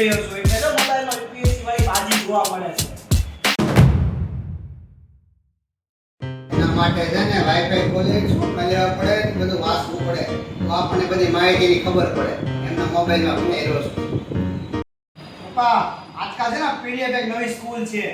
રહ્યો છું. એટલે મોબાઈલમાં યુપીએસસી વાળી બાજી જોવા મળે છે. એના માટે છે ને વાઈફાઈ ખોલે, છોકરા લેવા પડે, બધું વાંચવું પડે. તો આપણને બધી માહિતીની ખબર પડે. એમના મોબાઈલમાં ફેરો છે પપ્પા, આજકાલ છે ને પીડીએફ એક નવી સ્કૂલ છે.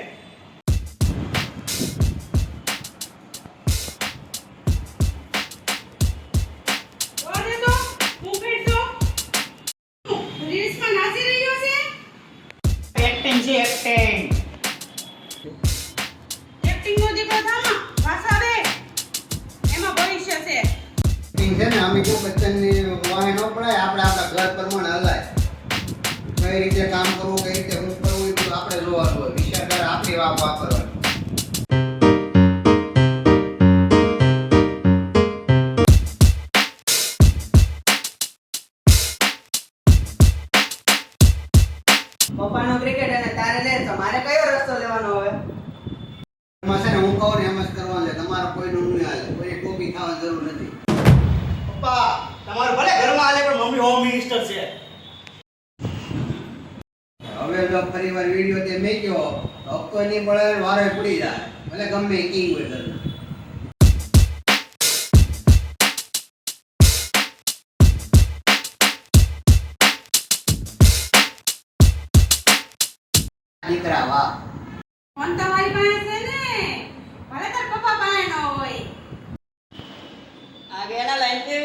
છે એક્ટિંગ એક્ટિંગ નો દીકરો થામા પાછા બે એમાં ભવિષ્ય છે. ઠીક છે ને અમિતાભ બચ્ચનની વાહે ન પડાય, આપણે આપણા ઘર પ્રમાણે હલાય. કઈ રીતે કામ કરવું, કઈ રીતે હું કરવું, એ આપણે જોવાનું હોય. વિચાર આપણે વાપ વાત વાપરવાની પપ્પાનો ક્રિકેટ અને તારે લે તો મારે કયો રસ્તો લેવાનો હવે? એમાં છે ને હું કહું ને એમ જ કરવાનું છે તમારે કોઈનું નહીં હાલે કોઈ ટોપી ખાવાની જરૂર નથી. પપ્પા તમારું ભલે ઘરમાં હાલે પણ મમ્મી હોમ મિનિસ્ટર છે. હવે જો ફરી વાર વીડિયો તે મેક્યો. તો હપ્તો નહીં પડે વારે પડી જાય. ભલે ગમે કિંગ હોય દીકરા વાહ ફોન તમારી પાસે છે ને. ભલે તાર પપ્પા પાસે ન હોય. આ એના લાઈન છે.